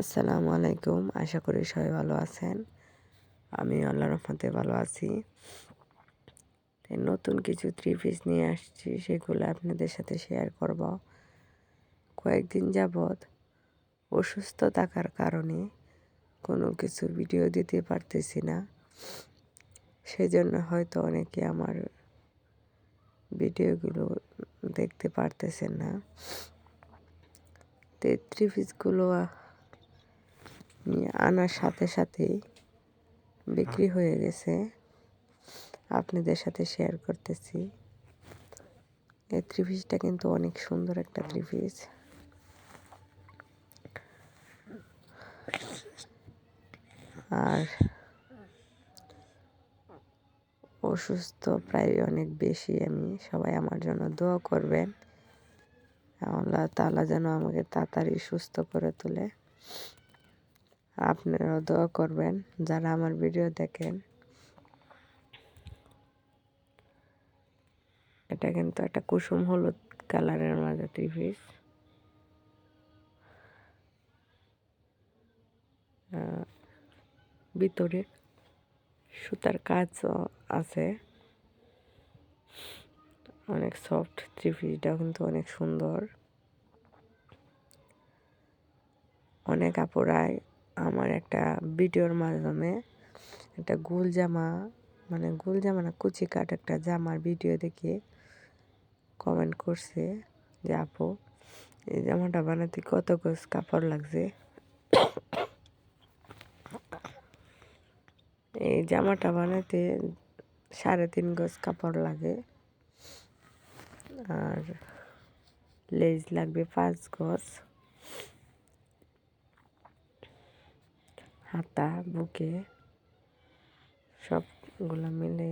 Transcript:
আসসালামু আলাইকুম। আশা করি সবাই ভালো আছেন। আমি আল্লাহ রহমতে ভালো আছি। নতুন কিছু থ্রি পিস নিয়ে আসছি, সেগুলো আপনাদের সাথে শেয়ার করব। কয়েকদিন যাবৎ অসুস্থ থাকার কারণে কোনো কিছু ভিডিও দিতে পারতেছি না। সেজন্য হয়তো অনেকে আমার ভিডিওগুলো দেখতে পারতেছেন না। তো থ্রি পিসগুলো আনার সাথে সাথেই বিক্রি হয়ে। গেছে। আপনাদের সাথে শেয়ার করতেছি। এই পিসটা কিন্তু অনেক সুন্দর একটা থ্রি পিস আর অসুস্থ প্রায় অনেক বেশি আমি। সবাই আমার জন্য দোয়া করবেন। আল্লাহ তালা যেন আমাকে তাড়াতাড়ি সুস্থ করে তোলে। আপনারাও দোয়া করবেন, যারা আমার ভিডিও দেখেন। এটা কিন্তু একটা কুসুম হলুদ কালারের মাঝে পিস ভিতরে সুতার কাজও আছে। অনেক সফট থ্রি কিন্তু অনেক সুন্দর। অনেক আপুরাই আমার একটা ভিডিওর মাধ্যমে একটা গোল জামা মানে গোল জামা না, কুচি কাট একটা জামার ভিডিও দেখে কমেন্ট করছে যে, আপু, এই জামাটা বানাতে কত গোজ কাপড় লাগছে? এই জামাটা বানাতে সাড়ে তিন গজ কাপড় লাগে। আর লেজ লাগবে পাঁচ গজ। হাতা বুকে সবগুলো মিলে